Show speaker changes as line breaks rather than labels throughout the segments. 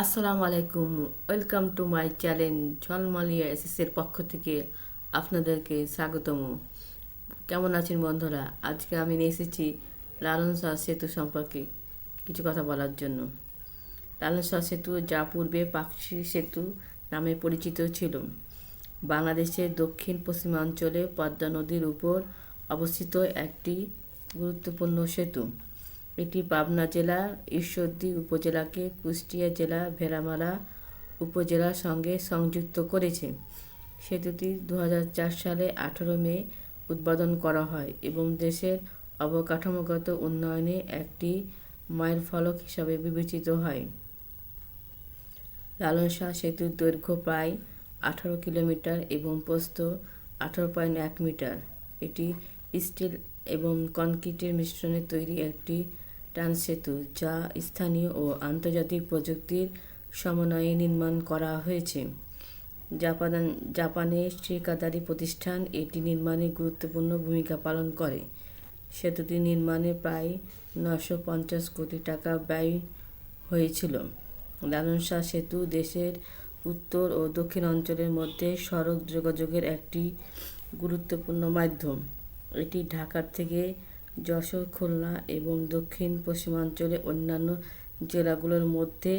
আসসালামু আলাইকুম। Welcome to my channel Jhalmalia এসএসের পক্ষ থেকে আপনাদেরকে স্বাগতম। কেমন আছেন বন্ধুরা? আজকে আমি এসেছি লালন শাহ সেতু সম্পর্কে কিছু কথা বলার জন্য। লালন শাহ সেতু যা পূর্বে পাকশি সেতু নামে পরিচিত ছিল। বাংলাদেশের দক্ষিণ পশ্চিমাঞ্চলে পদ্মা নদীর উপর অবস্থিত একটি গুরুত্বপূর্ণ সেতু। এটি পাবনা জেলা, ঈশ্বরদী উপজেলাকে কুষ্টিয়া জেলা, ভেড়ামারা উপজেলার সঙ্গে সংযুক্ত করেছে। সেতুটি দু হাজার চার সালে আঠেরো মে উদ্বোধন করা হয় এবং দেশের অবকাঠামোগত উন্নয়নে একটি মাইল ফলক হিসাবে বিবেচিত হয়। লালন শাহ সেতুর দৈর্ঘ্য প্রায় আঠারো কিলোমিটার এবং প্রস্থ আঠারো পয়েন্ট এক মিটার। এটি স্টিল এবং কনক্রিটের মিশ্রণে তৈরি একটি টান সেতু যা স্থানীয় ও আন্তর্জাতিক প্রযুক্তির সমন্বয়ে নির্মাণ করা হয়েছে। জাপান জাপানের ঠিকাদারি প্রতিষ্ঠান এটি নির্মাণে গুরুত্বপূর্ণ ভূমিকা পালন করে। সেতুটি নির্মাণে প্রায় নশো পঞ্চাশ কোটি টাকা ব্যয় হয়েছিল। লালন সেতু দেশের উত্তর ও দক্ষিণ অঞ্চলের মধ্যে সড়ক যোগাযোগের একটি গুরুত্বপূর্ণ মাধ্যম। এটি ঢাকার থেকে যশোর, খুলনা এবং দক্ষিণ পশ্চিমাঞ্চলে অন্যান্য জেলাগুলোর মধ্যে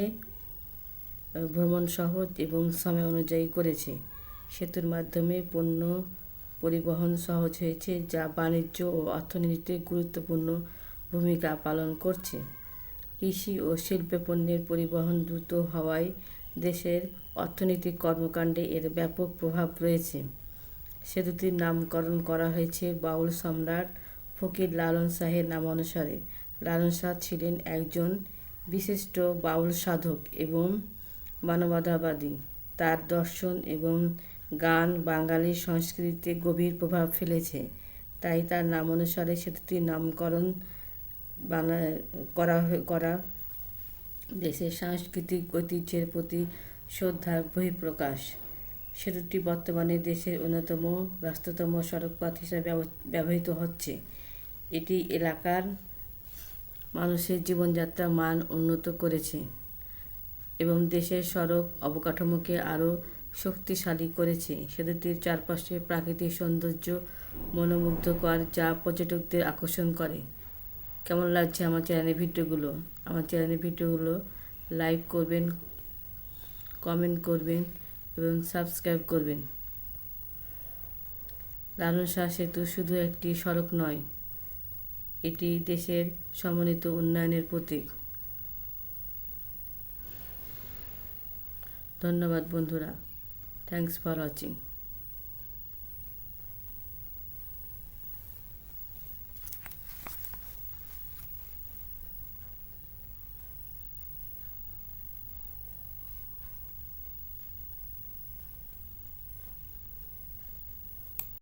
ভ্রমণ সহজ এবং সময় অনুযায়ী করেছে। সেতুর মাধ্যমে পণ্য পরিবহন সহজ হয়েছে, যা বাণিজ্য ও অর্থনীতিতে গুরুত্বপূর্ণ ভূমিকা পালন করছে। কৃষি ও শিল্প পণ্যের পরিবহন দ্রুত হওয়ায় দেশের অর্থনৈতিক কর্মকাণ্ডে এর ব্যাপক প্রভাব রয়েছে। সেতুটির নামকরণ করা হয়েছে বাউল সম্রাট ফকির লালন শাহের নামানুসারে লালন শাহ ছিলেন একজন বিশিষ্ট বাউল সাধক এবং মানবতাবাদী। তার দর্শন এবং গান বাঙালি সংস্কৃতিতে গভীর প্রভাব ফেলেছে। তাই তার নাম অনুসারে সেতুটির নামকরণ বানা, করা করা দেশের সাংস্কৃতিক ঐতিহ্যের প্রতি শ্রদ্ধার বহিঃপ্রকাশ। সেতুটি বর্তমানে দেশের অন্যতম ব্যস্ততম সড়কপথ হিসাবে ব্যবহৃত হচ্ছে। এটি এলাকার মানুষের জীবনযাত্রা মান উন্নত করেছে এবং দেশের সড়ক অবকাঠামোকে আরও শক্তিশালী করেছে। সেতুটির চারপাশে প্রাকৃতিক সৌন্দর্য মনোমুগ্ধকর যা পর্যটকদের আকর্ষণ করে। কেমন লাগছে আমার চ্যানেলের ভিডিওগুলো? আমার চ্যানেলের ভিডিওগুলো লাইক করবেন, কমেন্ট করবেন এবং সাবস্ক্রাইব করবেন। লালন শাহ সেতু শুধু একটি সড়ক নয় এটি দেশের সমন্বিত উন্নয়নের প্রতীক। ধন্যবাদ বন্ধুরা। Thanks for watching